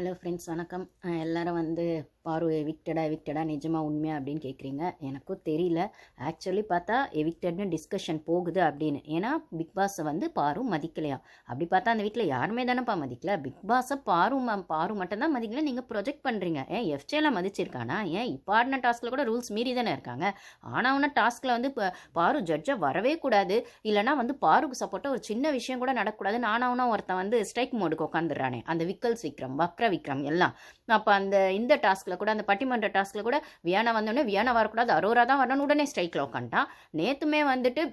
Hello friends வணக்கம். எல்லோரும் வந்து பாரு எவிக்டடா எவிக்டடா நிஜமாக உண்மையா அப்படின்னு கேட்குறீங்க எனக்கும் தெரியல. ஆக்சுவலி பார்த்தா எவிக்டட்னு டிஸ்கஷன் போகுது அப்படின்னு. ஏன்னா பிக் பாஸை வந்து பாரும் மதிக்கலையா? அப்படி பார்த்தா அந்த வீட்டில் யாருமே தானேப்பா மதிக்கல. பிக் பாஸை பாரு ம- பாரு மட்டும்தான் மதிக்கல. நீங்கள் ப்ரொஜெக்ட் பண்ணுறீங்க ஏன் எஃப்ஜேல மதிச்சிருக்கானா? ஏன் இப்போ ஆடின டாஸ்கில் கூட ரூல்ஸ் மீறி தானே இருக்காங்க? ஆனால் உன டாஸ்கில் வந்து இப்போ பாரு ஜட்ஜை வரவே கூடாது. இல்லைனா வந்து பாருக்கு சப்போர்ட்டாக ஒரு சின்ன விஷயம் கூட நடக்கக்கூடாது ஆனவனா ஒருத்தன் வந்து ஸ்ட்ரைக் மோடுக்கு உட்காந்துடுறானே அந்த விக்கல்ஸ் விக்ரம் வக்ர விக்ரம் எல்லாம். அப்போ அந்த இந்த டாஸ்கில் கூட அந்த பட்டிமன்ற டாஸ்கில் கூட வியானா வந்தோடனே வியானா வரக்கூடாது அரோரா தான் வரணும் உடனே ஸ்ட்ரைக்கில் உட்காந்துட்டான் நேற்றுமே வந்துட்டு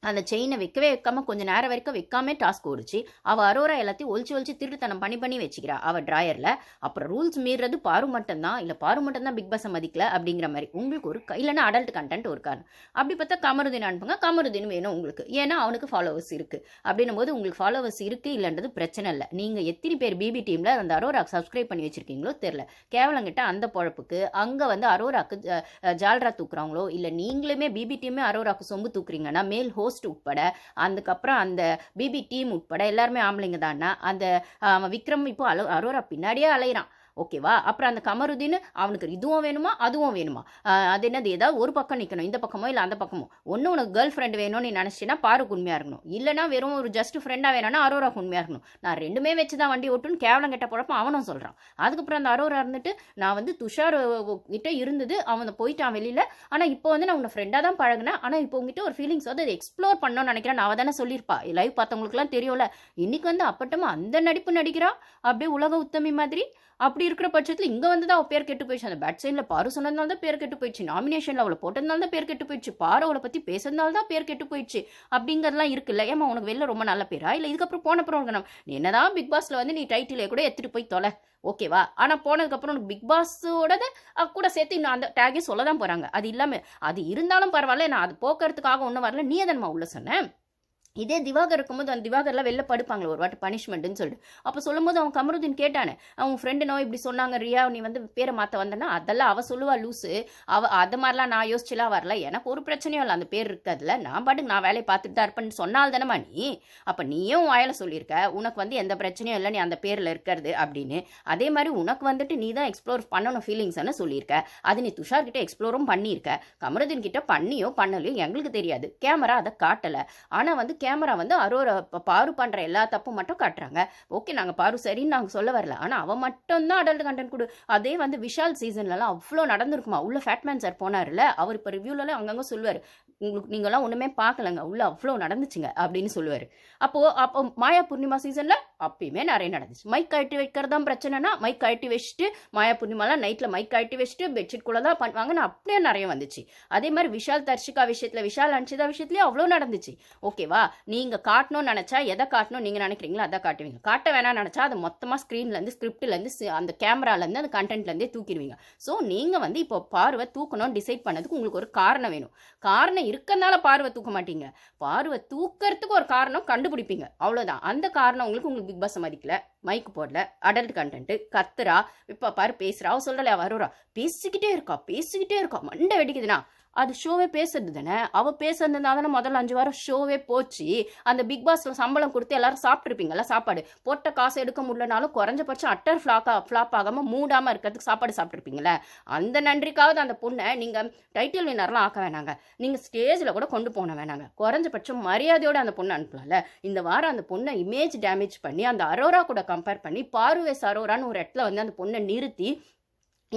அந்த செயினை வைக்கவே வைக்காம கொஞ்ச நேரம் வரைக்கும் வைக்காமே டாஸ்க் ஓடிச்சு. அவள் அரோரா எல்லாத்தையும் ஒழிச்சு ஒழிச்சு திருட்டுத்தனம் பண்ணி பண்ணி வச்சுக்கிறா. அவள் ட்ராயரில் அப்புறம் ரூல்ஸ் மீறது பாரு மட்டும்தான். இல்லை பாரு மட்டும்தான் பிக் பாஸை மதிக்கல அப்படிங்கிற மாதிரி. உங்களுக்கு ஒரு க- இல்லைன்னா அடல்ட் கண்டென்ட் ஒரு காரணம். அப்படி பார்த்தா கமருதீன் அனுப்புங்க. கமருதீன் வேணும் உங்களுக்கு. ஏன்னா அவனுக்கு ஃபாலோவர்ஸ் இருக்குது அப்படின்னும் போது உங்களுக்கு ஃபாலோவர்ஸ் இருக்குது இல்லைன்றது பிரச்சனை இல்லை. நீங்கள் எத்தனை பேர் பிபி டீமில் அந்த அரோராக்கு சப்ஸ்கிரைப் பண்ணி வச்சிருக்கீங்களோ தெரில கேவலங்கிட்ட அந்த பொழப்புக்கு அங்கே வந்து அரோராக்கு ஜால்ரா தூக்குறாங்களோ இல்லை நீங்களுமே பிபி டீமே அரோராக்கு சொம்பு தூக்குறீங்கன்னா மேல் ஹோ ஹோஸ்ட் உட்பட அதுக்கப்புறம் அந்த பிபி டீம் உட்பட எல்லாருமே ஆம்பளைங்க தான்னா அந்த விக்ரம் இப்போ அலோ அரோரா பின்னாடியே அலையிறான். ஓகேவா? அப்புறம் அந்த கமருதீன் அவனுக்கு இதுவும் வேணுமா? அதுவும் வேணுமா? அது என்னது? ஏதாவது ஒரு பக்கம் நிற்கணும் இந்த பக்கமோ இல்லை அந்த பக்கமோ? ஒன்று உனக்கு கேர்ள் ஃப்ரெண்ட் வேணும்னு நீ நினச்சின்னா பாருக்கு உண்மையாக இருக்கணும். இல்லைனா வெறும் ஒரு ஜஸ்ட் ஃப்ரெண்டாக வேணும்னா அரோரா உண்மையாக இருக்கணும். நான் ரெண்டுமே வச்சு தான் வண்டி ஓட்டுன்னு கேவலம் கெட்ட போகிறப்ப அவனும் சொல்கிறான் அதுக்கப்புறம் அந்த அரோரா இருந்துட்டு நான் வந்து துஷார் அஹ், கிட்ட இருந்தது. அவன் போயிட்டான் வெளியில். ஆனால் இப்போ வந்து நான் உன்னை ஃப்ரெண்டாக தான் பழகினேன். ஆனால் இப்போ உங்ககிட்ட ஒரு ஃபீலிங்ஸ் வந்து அதை எக்ஸ்ப்ளோர் பண்ணணும்னு நினைக்கிறேன். நான் தானே சொல்லியிருப்பா. லைவ் பார்த்தவங்களுக்குலாம் தெரியும்ல. இன்னைக்கு வந்து அப்பட்டமா அந்த நடிப்பு நடிக்கிறா? அப்படியே உலக உத்தமி மாதிரி? அப்படி இருக்கிற பட்சத்தில் இங்கே வந்து தான் அவள் பேர் கெட்டு போயிடுச்சு. அந்த பேட் சைடில் பாரு சொன்னதுனால தான் பேர் கெட்டு போயிடுச்சு. நாமினேஷனில் அவளை போட்டதுனால தான் பேர் கெட்டு போயிடுச்சு. பாரு அவளை பற்றி பேசுறதுனால தான் பேர் கெட்டு போயிடுச்சு. அப்படிங்கிறதுலாம் இருக்குல்ல. ஏமா உனக்கு வெளில ரொம்ப நல்ல பேரா? இல்லை இதுக்கப்புறம் போன அப்புறம் உனக்கு நம்ம- என்னதான் பிக் பாஸில் வந்து நீ டைட்டிலே கூட எடுத்துகிட்டு போய் தொலை. ஓகேவா ஆனால் போனதுக்கப்புறம் உனக்கு பிக் பாஸோட கூட சேர்த்து இன்னும் அந்த டேகே சொல்ல தான் போகிறாங்க அது இல்லாமல் அது இருந்தாலும் பரவாயில்ல. நான் அது போக்குறதுக்காக ஒன்றும் வரல. நீ எதன்மா உள்ள சொன்னேன் இதே திவாகர் இருக்கும்போது அந்த திவாகர்லாம் வெளில படுப்பாங்களே ஒரு வாட்டி பனிஷ்மெண்ட்னு சொல்லிட்டு. அப்போ சொல்லும்போது அவன் கமருதீன் கேட்டானே அவன் ஃப்ரெண்டு இப்படி சொன்னாங்க ரியா நீ வந்து பேரை மாற்ற வந்தனா அதெல்லாம் அவள் சொல்லுவா லூசு. அவ அது மாதிரிலாம் நான் யோசிச்சுலாம் வரல. எனக்கு ஒரு பிரச்சனையும் இல்லை அந்த பேர் இருக்கிறதுல நான் பாட்டுக்கு நான் வேலையை பார்த்துட்டு தான் இருப்பேன்னு சொன்னால் தானேமா நீ. அப்போ நீயும் வாயில சொல்லியிருக்க உனக்கு வந்து எந்த பிரச்சனையும் இல்லை நீ அந்த பேரில் இருக்கிறது அப்படின்னு. அதே மாதிரி உனக்கு வந்துட்டு நீ தான் எக்ஸ்ப்ளோர் பண்ணணும் ஃபீலிங்ஸ்னு சொல்லியிருக்க. அது நீ துஷார் கிட்ட எக்ஸ்ப்ளோரும் பண்ணியிருக்க. கமருதீன் கிட்ட பண்ணியோ பண்ணலையோ எங்களுக்கு தெரியாது. கேமரா அதை காட்டலை. ஆனால் வந்து கேமரா வந்து அரோரா பாரு பண்ணுற எல்லா தப்பும் மட்டும் காட்டுறாங்க. ஓகே நாங்கள் பாரு சரின்னு நாங்கள் சொல்ல வரல. ஆனால் அவன் மட்டும்தான் அடல்ட் கண்டென்ட் கொடு. அதே வந்து விஷால் சீசன்லலாம் அவ்வளோ நடந்திருக்குமா? உள்ள ஃபேட்மேன் சார் போனார்ல அவர் இப்போ ரிவ்யூலலாம் அங்கங்கே சொல்லுவார். உங்களுக்கு நீங்களாம் ஒன்றுமே பார்க்கலங்க உள்ள அவ்வளோ நடந்துச்சுங்க. அப்படின்னு சொல்லுவார். அப்போது அப்போ மாயா பூர்ணிமா சீசனில் அப்பயுமே நிறைய நடந்துச்சு. மைக் கழட்டி வைக்கிறது தான் பிரச்சனைனா மைக் கழட்டி வச்சுட்டு மாயா பூர்ணிமாலாம் நைட்டில் மைக் கழட்டி வச்சுட்டு பெட்ஷீட் கூட தான் பண்ணுவாங்கன்னு அப்படியே நிறைய வந்துச்சு. அதே மாதிரி விஷால் தர்ஷிகா விஷயத்தில் விஷால் அன்ஷிதா விஷயத்துலேயும் அவ்வளோ நடந்துச்சு. ஓகேவா நீங்கள் காட்டணும்னு நினச்சா எதை காட்டணும் நீங்கள் நினைக்கிறீங்களோ அதை காட்டுவீங்க. காட்ட வேணாம் நினச்சா அது மொத்தமாக ஸ்க்ரீன்லேருந்து ஸ்கிரிப்ட்லேருந்து அந்த கேமராலேருந்து அந்த கண்டென்ட்லேருந்தே தூக்கிடுவீங்க. ஸோ நீங்கள் வந்து இப்போ பார்வை தூக்கணும்னு டிசைட் பண்ணதுக்கு உங்களுக்கு ஒரு காரணம் வேணும். காரணம் இருக்கறனால பார்வை தூக்க மாட்டீங்க. பார்வை தூக்கறதுக்கு ஒரு காரணம் கண்டுபிடிப்பீங்க. அவ்வளோதான் அந்த காரணம் உங்களுக்கு உங்களுக்கு பிக் பாஸ் மதிக்கல மைக் போடல அடல்ட் கண்டென்ட்டு கத்துறா இப்போ பாரு பேசுறா அவள் சொல்லல வருறா பேசிக்கிட்டே இருக்கா பேசிக்கிட்டே இருக்கா மண்டை வெடிக்குதுன்னா அது ஷோவே பேசுறது தானே? அவ பேசுறதுனால தானே முதல்ல அஞ்சு வாரம் ஷோவே போச்சு. அந்த பிக் பாஸ்ல சம்பளம் கொடுத்து எல்லாரும் சாப்பிட்ருப்பீங்கல்ல சாப்பாடு. போட்ட காசு எடுக்க முடியலனாலும் குறைஞ்சபட்சம் அட்டர் ஃப்ளாக்கா ஃப்ளாப் ஆகாம மூடாம இருக்கிறதுக்கு சாப்பாடு சாப்பிட்ருப்பீங்களே அந்த நன்றிக்காவது அந்த பொண்ணை நீங்க டைட்டில் வின்னர்லாம் ஆக்க வேணாங்க. நீங்க ஸ்டேஜ்ல கூட கொண்டு போன வேணாங்க. குறைஞ்சபட்சம் மரியாதையோட அந்த பொண்ணை அனுப்பலாம்ல. இந்த வாரம் அந்த பொண்ணை இமேஜ் டேமேஜ் பண்ணி அந்த அரோரா கூட கம்பேர் பண்ணி பார்வேஸ் அரோரான்னு ஒரு இடத்துல வந்து அந்த பொண்ணை நிறுத்தி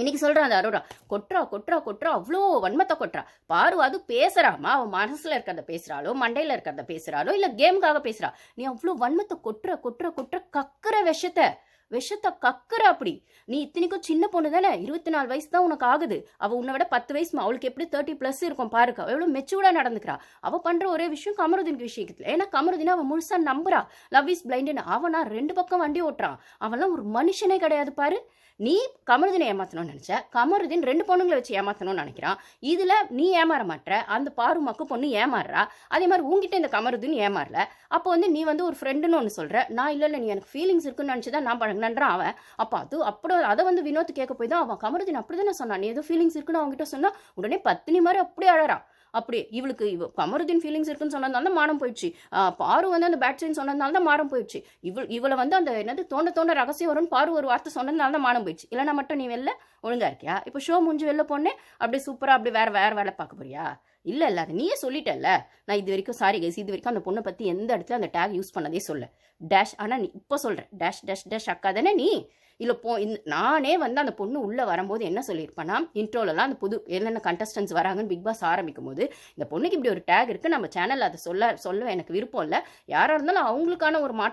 இன்னைக்கு சொல்கிறான் அந்த அரோரா கொட்றா கொட்றா கொட்டுறா அவ்வளோ வன்மத்தை கொட்டுறா. பாரு அது பேசுறாமா அவன் மனசில் இருக்கிறத பேசுகிறாளோ மண்டையில் இருக்கிறத பேசுகிறாளோ இல்லை கேமுக்காக பேசுகிறா நீ அவ்வளோ வன்மத்தை கொட்டுற கொட்டுற கொட்டுற கக்குற விஷத்தை. விஷத்தை கக்குற அப்படி. நீ இத்தனைக்கும் சின்ன பொண்ணு தானே? இருபத்தி நாலு வயசு தான் உனக்கு ஆகுது. அவள் உன்னை விட பத்து வயசு அவளுக்கு எப்படி தேர்ட்டி ப்ளஸ் இருக்கும் பாருக்கா எவ்வளோ மெச்சூர்டாக நடந்துக்கிறா. அவள் பண்ணுற ஒரே விஷயம் கமருதீன் விஷயத்தில். ஏன்னா கமருதீன் அவன் முழுசா நம்புறா. லவ் இஸ் பிளைண்டுன்னு அவனா ரெண்டு பக்கம் வண்டி ஓட்டுறான். அவன்லாம் ஒரு மனுஷனே கிடையாது பாரு. நீ கமருதினை ஏமாற்றணும்னு நினச்ச கமருதீன் ரெண்டு பொண்ணுங்களை வச்சு ஏமாற்றணும்னு நினைக்கிறான். இதில் நீ ஏமாற மாட்ட அந்த பாருமாக்கு பொண்ணு ஏமாறுறா. அதே மாதிரி உங்ககிட்ட இந்த கமருதுன்னு ஏமாறல. அப்போ வந்து நீ வந்து ஒரு ஃப்ரெண்டுன்னு ஒன்று சொல்கிற நான் இல்லை இல்லை நீ எனக்கு ஃபீலிங்ஸ் இருக்குன்னு நினச்சி தான் நான் பழகினன்றான் அவன். அப்போ அது அப்படி அதை வந்து வினோத் கேட்க போய் தான் அவன் கமருதீன் அப்படி தானே சொன்னான். நீ ஏதோ ஃபீலிங்ஸ் இருக்குன்னு அவங்ககிட்ட சொன்னால் உடனே பத்தினி மாதிரி அப்படி அழறான் அப்படி இவளுக்கு இவ கமருதீன் ஃபீலிங்ஸ் இருக்குன்னு சொன்னதுனால தான் மானம் போயிடுச்சு. பாரு வந்து அந்த பேட் சைன் சொன்னதுனால தான் மானம் போயிடுச்சு. இவள் இவளை வந்து அந்த என்னது தோண்ட தோண்ட ரகசியம் வரும்னு பாரு ஒரு வார்த்தை சொன்னதுனால தான் மானம் போயிடுச்சு. இல்லைனா மட்டும் நீ வெளில ஒழுங்கா இருக்கியா? இப்போ ஷோ முடிஞ்சு வெளில போனே அப்படியே சூப்பராக அப்படி வேற வேற வேலை பார்க்க போறியா? இல்லை இல்லை அது நீயே சொல்லிட்டல்ல. நான் இது வரைக்கும் சாரி கைஸ் இது வரைக்கும் அந்த பொண்ணை பற்றி எந்த இடத்துல அந்த டேக் யூஸ் பண்ணதே சொல்ல டேஷ் ஆனால் நீ இப்போ சொல்கிறேன் டேஷ் டேஷ் டேஷ் அக்கா தானே நீ? இல்லை போ இந்த நானே வந்து அந்த பொண்ணு உள்ளே வரும்போது என்ன சொல்லியிருப்பேன்னா இன்ட்ரோலலாம் அந்த புது என்னென்ன கண்டஸ்டன்ஸ் வராங்கன்னு பிக் பாஸ் ஆரம்பிக்கும் போது இந்த பொண்ணுக்கு இப்படி ஒரு டேக் இருக்குது நம்ம சேனலில் அதை சொல்ல சொல்ல எனக்கு விருப்பம் இல்லை. யாராக இருந்தாலும் அவங்களுக்கான ஒரு மாற்றம்